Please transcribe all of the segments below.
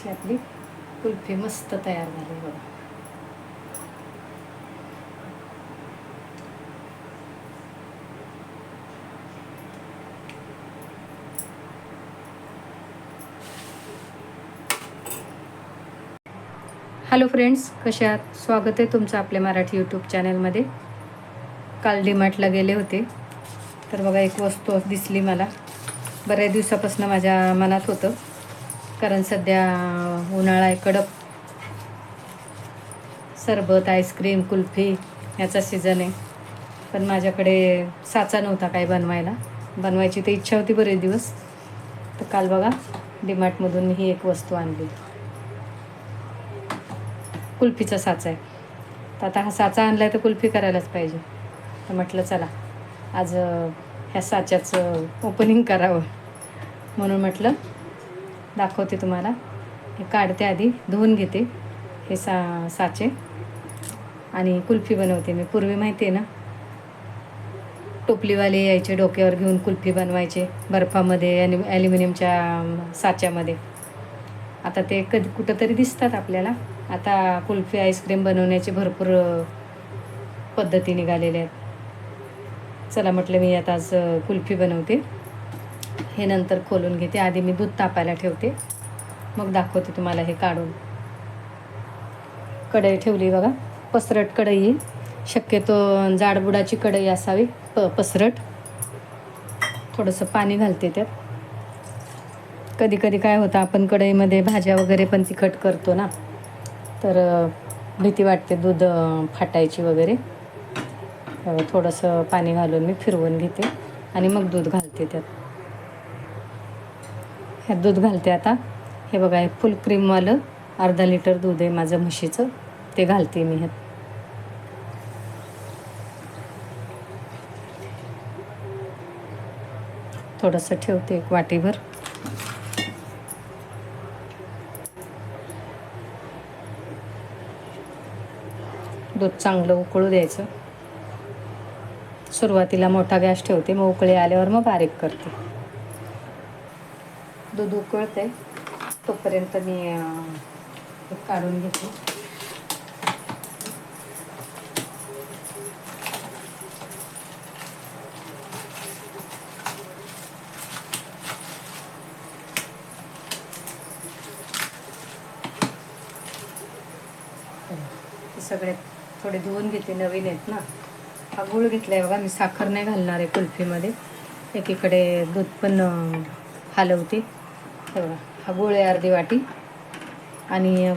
अशी आपली कुल्फी मस्त तयार झाली बघा. हॅलो फ्रेंड्स कसे आहात? स्वागत आहे तुमचं आपल्या मराठी यूट्यूब चॅनलमध्ये काल डीमार्टला गेले होते. तर बघा एक वस्तू दिसली मला. बऱ्याच दिवसापासून माझ्या मनात होतं. कारण सध्या उन्हाळा आहे कडक. सरबत आईस्क्रीम कुल्फी याचा सीझन आहे. पण माझ्याकडे साचा नव्हता काय बनवायला. बनवायची तर इच्छा होती बरेच दिवस. तर काल बघा डिमार्टमधून मी ही एक वस्तू आणली. कुल्फीचा साचा आहे. तर आता हा साचा आणला आहे तर कुल्फी करायलाच पाहिजे. तर म्हटलं चला आज ह्या साच्याचं ओपनिंग करावं. म्हणून म्हटलं दाखवते तुम्हाला. हे काढते आधी धुवून घेते हे सा साचे. आणि कुल्फी बनवते मी. पूर्वी माहिती आहे ना? टोपलीवाले यायचे डोक्यावर घेऊन कुल्फी बनवायचे बर्फामध्ये आणि ॲल्युमिनियमच्या साच्यामध्ये. आता ते कधी कुठंतरी दिसतात आपल्याला. आता कुल्फी आईस्क्रीम बनवण्याचे भरपूर पद्धती निघालेल्या आहेत. चला म्हटलं मी आता आज कुल्फी बनवते. हे नंतर खोलून घेते. आधी मी दूध तापायला ठेवते. मग दाखवते तुम्हाला हे काढून. कढई ठेवली बघा. पसरट कढई. आहे. शक्यतो जाडबुडाची कढई असावी. प पसरट. थोडंसं पाणी घालते त्यात. कधी कधी काय होतं आपण कढईमध्ये भाज्या वगैरे पण तिखट करतो ना. तर भीती वाटते दूध फाटायची वगैरे. थोडंसं पाणी घालून मी फिरवून घेते. आणि मग दूध घालते त्यात. ह्यात दूध घालते आता. हे बघा हे फुल क्रीमवालं अर्धा लिटर दूध आहे माझं म्हशीचं. ते घालते मी ह्यात. थोडंसं ठेवते एक वाटीभर. दूध चांगलं उकळू द्यायचं. सुरुवातीला मोठा गॅस ठेवते मग उकळी आल्यावर मग बारीक करते. दूध उकळते तोपर्यंत मी काढून घेते. सगळे थोडे धुवून घेते नवीन आहेत ना. हा गुळ घेतला आहे बघा मी साखर नाही घालणार आहे कुल्फीमध्ये. एकीकडे दूध पण हलवते. हे बघा हा गोळे अर्धी वाटी. आणि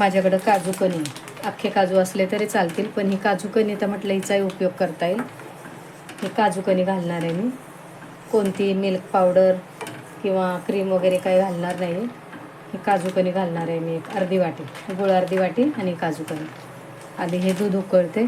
माझ्याकडं काजू कणी. अख्खे काजू असले तरी चालतील पण ही काजू कणी तर म्हटलं हिचाही उपयोग करता येईल. हे काजू कणी घालणार आहे मी. कोणती मिल्क पावडर किंवा क्रीम वगैरे काही घालणार नाही. हे काजू कणी घालणार आहे मी एक अर्धी वाटी. गुळ अर्धी वाटी आणि काजू कणी. आधी हे दूध उकळते.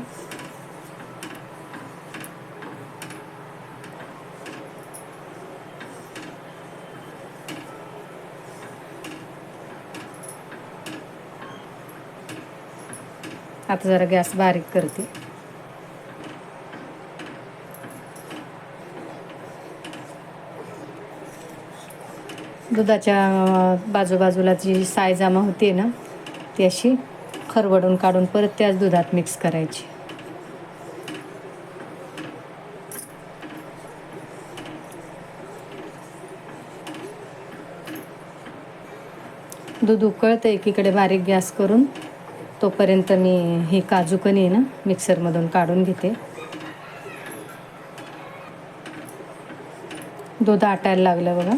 आता जरा गॅस बारीक करते. दुधाच्या बाजूबाजूला जी साय जमा होते ना ती अशी खरवडून काढून परत त्याच दुधात मिक्स करायची. दूध उकळतं एकीकडे बारीक गॅस करून तोपर्यंत मी ही काजू कणी आहे ना मिक्सरमधून काढून घेते. दूध आटायला लागलं बघा.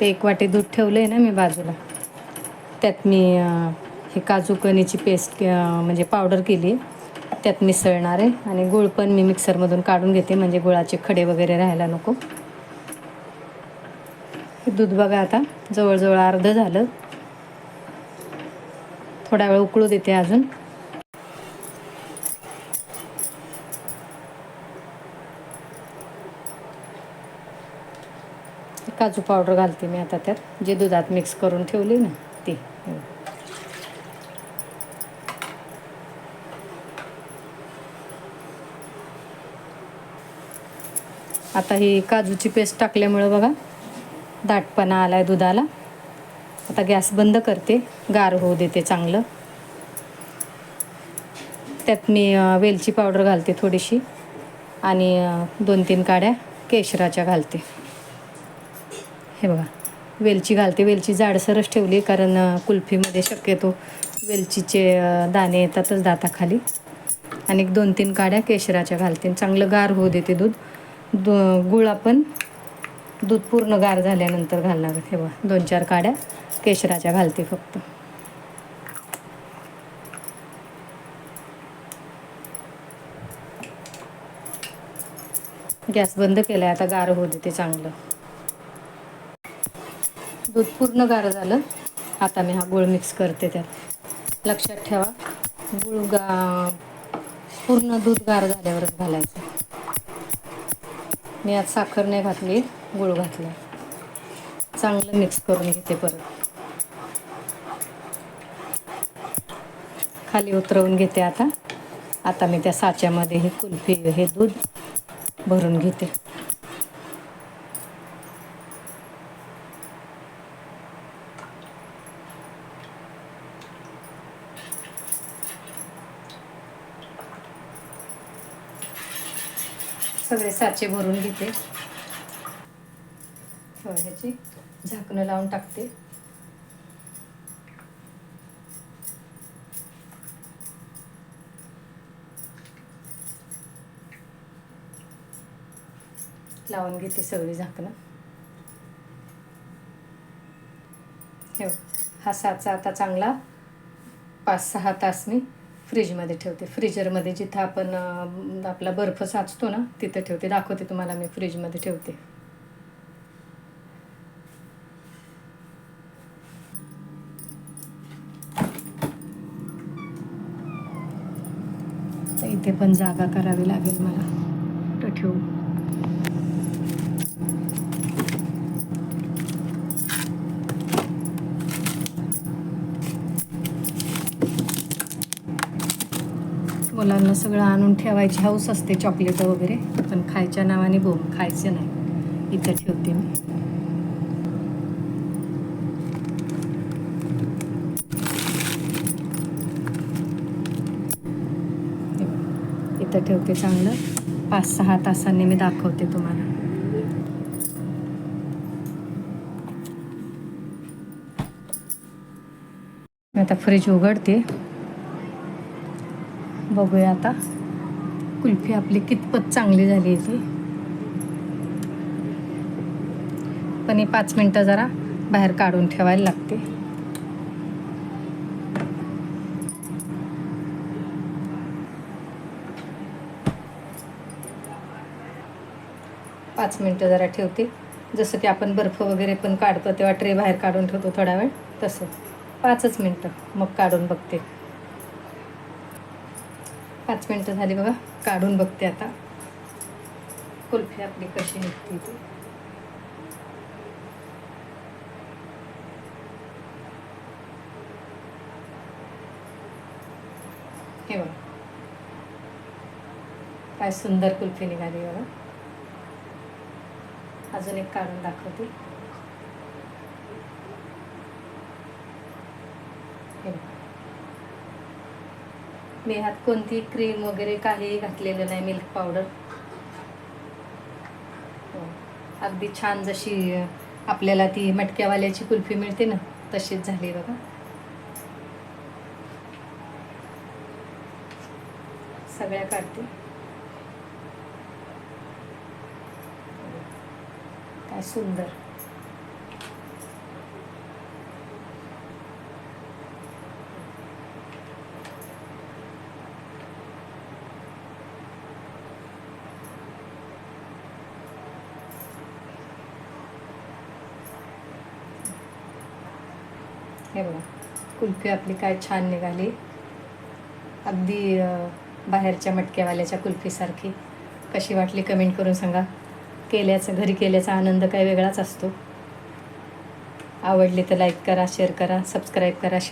ते एक वाटी दूध ठेवलं आहे ना मी बाजूला. त्यात मी हे काजू कणीची पेस्ट म्हणजे पावडर केली. त्यात मिसळणार आहे आणि गुळ पण मी मिक्सरमधून काढून घेते म्हणजे गुळाचे खडे वगैरे राहायला नको. हे दूध बघा आता जवळजवळ अर्ध झालं. थोडा वेळ उकळू देते अजून. काजू पावडर घालते मी आता त्यात. जे दुधात मिक्स करून ठेवली ना ती. आता ही काजूची पेस्ट टाकल्यामुळं बघा दाटपणा आलाय दुधाला. आता गॅस बंद करते. गार होऊ देते चांगलं. त्यात मी वेलची पावडर घालते थोडीशी. आणि दोन तीन काड्या केशराच्या घालते. हे बघा वेलची घालते. वेलची जाडसरच ठेवली कारण कुल्फीमध्ये शक्यतो वेलचीचे दाणे येतातच दाताखाली. आणि दोन तीन काड्या केशराच्या घालते. चांगलं गार होऊ देते दूध. दु गुळ आपण दूध पूर्ण गार झाल्यानंतर घालणार हे बघा दोन चार काड्या केशराच्या घालते फक्त. गॅस बंद केला आहे आता गार होऊ देते चांगलं. दूध पूर्ण गार झालं. आता मी हा गुळ मिक्स करते त्यात. लक्षात ठेवा. गुळ गा पूर्ण दूध गार झाल्यावरच घालायचं. मी आज साखर नाही घातली. गुळ घातला. चांगलं मिक्स करून घेते परत. खाली उतरवून घेते आता. आता मी त्या साच्यामध्ये हे कुल्फी हे दूध भरून घेते. सगळे साचे भरून घेते. ह्याची झाकणं लावून टाकते. लावून घेते सगळी झाकणं. ठेव हा साचा आता चांगला पाच सहा तास मी फ्रीजमध्ये ठेवते. फ्रीजरमध्ये जिथं आपण आपला बर्फ साचतो ना तिथं ठेवते. दाखवते तुम्हाला मी फ्रीजमध्ये ठेवते तर इथे पण जागा करावी लागेल मला. तर ठेवू. मुलांना सगळं आणून ठेवायची हौस असते चॉकलेट वगैरे. पण खायच्या नावाने बोम खायचं नाही. इथं ठेवते मी हे ठेवते चांगलं. पाच सहा तासांनी मी दाखवते तुम्हाला. मी आता फ्रीज उघडते. बघूया आता. कुल्फी आपली कितपत चांगली झाली आहे ती. पण ही पाच मिनटं जरा बाहेर काढून ठेवायला लागते. पाच मिनटं जरा ठेवते. जसं की आपण बर्फ वगैरे पण काढतो तेव्हा ट्रे बाहेर काढून ठेवतो थोडा वेळ. तसं. पाचच मिनटं मग काढून बघते. पाच मिनटं झाली बघा काढून बघते आता. कुल्फी आपली कशी निघते ती. हे बघा. काय सुंदर कुल्फी निघाली बघा. अजून एक काढून दाखवते. मी ह्यात कोणती क्रीम वगैरे काही घातलेलं नाही मिल्क पावडर हो. अगदी छान जशी आपल्याला ती मटक्यावाल्याची कुल्फी मिळते ना तशीच झाली बघा. सगळ्या काढते. काय सुंदर. हे बघा कुल्फी आपली काय छान निघाली. अगदी बाहेरच्या मटक्यावाल्याच्या कुल्फीसारखी. कशी वाटली कमेंट करून सांगा. केल्याचा घरी केल्याचा आनंद काही वेगळाच असतो. आवडली तर लाईक करा शेअर करा सबस्क्राईब करा.